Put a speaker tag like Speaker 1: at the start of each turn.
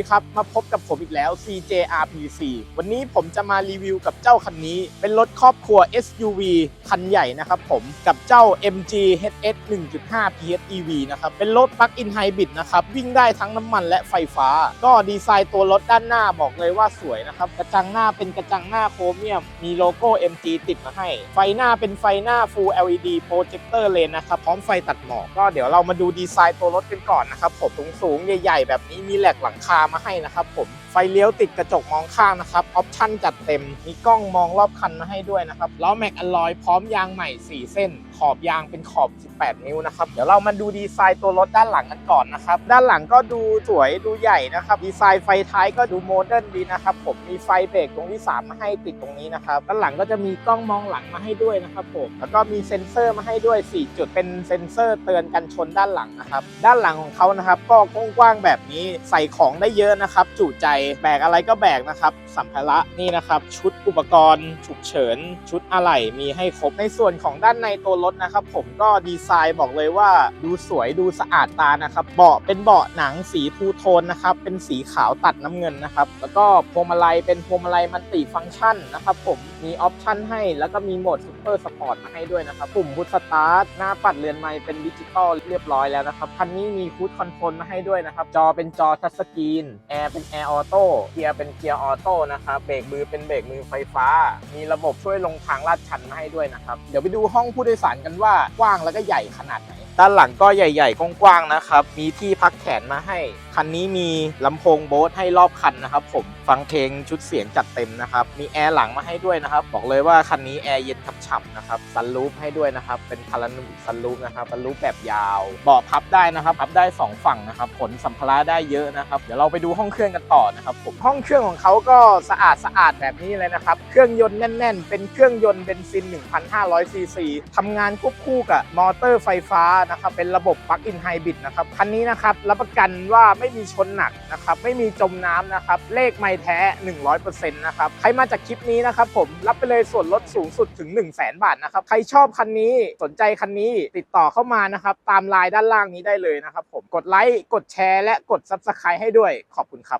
Speaker 1: ดีครับ มาพบกับผมอีกแล้ว CJRPC วันนี้ผมจะมารีวิวกับเจ้าคันนี้ เป็นรถครอบครัว SUV คันใหญ่นะครับผม กับเจ้า MG HS 1.5 PHEV นะครับ เป็นรถปลั๊กอินไฮบริดนะครับ วิ่งได้ทั้งน้ำมันและไฟฟ้า ก็ดีไซน์ตัวรถด้านหน้าบอกเลยว่าสวยนะครับ กระจังหน้าเป็นกระจังหน้าโครเมียม มีโลโก้ MG ติดมาให้ ไฟหน้าเป็นไฟหน้า Full LED Projector Lane นะครับ พร้อมไฟตัดหมอก ก็เดี๋ยวเรามาดูดีไซน์ตัวรถกันก่อนนะครับผมสูงสูงๆใหญ่ ๆ แบบนี้มีแหลกหลังคามาให้นะครับผมไฟเลี้ยวติดกระจกมองข้างนะครับออปชั่นจัดเต็ม มีกล้องมองรอบคันมาให้ด้วยนะครับล้อแม็กอลลอยพร้อมยางใหม่ 4 เส้น ขอบยางเป็นขอบ 18 นิ้วนะครับ เดี๋ยวเรามาดูดีไซน์ตัวรถด้านหลังกันก่อนนะครับ ด้านหลังก็ดูสวยดูใหญ่นะครับ ดีไซน์ไฟท้ายก็ดูโมเดิร์นดีนะครับ ผมมีไฟเบรกตรงที่ 3 มาให้ติดตรงนี้นะครับ ด้านหลังก็จะมีกล้องมองหลังมาให้ด้วยนะครับผม แล้วก็มีเซ็นเซอร์มาให้ด้วย 4 จุด เป็นเซ็นเซอร์เตือนกันชนด้านหลังนะครับ ด้านหลังของเขานะครับ ก็กว้างๆแบบนี้ ใส่ของได้เยอะนะครับ จุใจแบกอะไรก็แบกนะครับ สัมภาระนี่นะครับ ชุดอุปกรณ์ ฉุกเฉิน ชุดอะไหล่มีให้ครบในส่วนของด้านในตัวรถนะครับ ผมก็ดีไซน์บอกเลยว่าดูสวยดูสะอาดตานะครับ เบาะเป็นเบาะหนังสีทูโทนนะครับ เป็นสีขาวตัดน้ำเงินนะครับ แล้วก็พวงมาลัยเป็นพวงมาลัยมันติฟังก์ชันนะครับ ผมมีออปชันให้แล้วก็มีโหมดซูเปอร์สปอร์ตมาให้ด้วยนะครับปุ่มพุทสตาร์ทหน้าปัดเรือนไม้เป็นดิจิตอลเรียบร้อยแล้วนะครับคันนี้มีคูดคอนโทรลมาให้ด้วยนะครับจอเป็นจอทัชสกรีนแอร์เป็นแอร์ออโต้เกียร์เป็นเกียร์ออโต้นะครับเบรกมือเป็นเบรกมือไฟฟ้า มีระบบช่วยลงทางลาดชันมาให้ด้วยนะครับ เดี๋ยวไปดูห้องผู้โดยสารกันว่ากว้างแล้วก็ใหญ่ขนาดไหน ด้านหลังก็ใหญ่ๆกว้างๆนะครับ มีที่พักแขนมาให้ คันนี้มีลำโพงโบสให้รอบคันนะครับ ผมฟังเพลงชุดเสียงจัดเต็มนะครับ มีแอร์หลังมาให้ด้วยนะครับ บอกเลยว่าคันนี้แอร์เย็นฉ่ำๆนะครับซันรูฟให้ด้วยนะครับ เป็นคารานูซันรูฟนะครับซันรูฟแบบยาวเบาะพับได้นะครับ พับได้ 2 ฝั่งนะครับขนสัมภาระได้เยอะนะครับ เดี๋ยวเราไปดูห้องเครื่องกันต่อนะครับ ผมห้องเครื่องของเขาก็สะอาดสะอาดแบบนี้เลยนะครับ เครื่องยนต์แน่น ๆ เป็นเครื่องยนต์เบนซิน 1,500ซีซีทำงานควบคู่กับมอเตอร์ไฟฟ้านะครับเป็นระบบปลั๊กอินไฮบริดนะครับคันนี้นะครับรับประกันว่าไม่มีชนหนักนะครับไม่มีจมน้ำนะครับเลขไม่แท้ 100%นะครับใครมาจากคลิปนี้นะครับผมรับไปเลยส่วนลดสูงสุดถึง 1 0 0 0 0แบาทนะครับใครชอบคันนี้สนใจคันนี้ติดต่อเข้ามานะครับตามไลน์ด้านล่างนี้ได้เลยนะครับผมกดไลค์กดแชร์และกด Subscribe ให้ด้วยขอบคุณครับ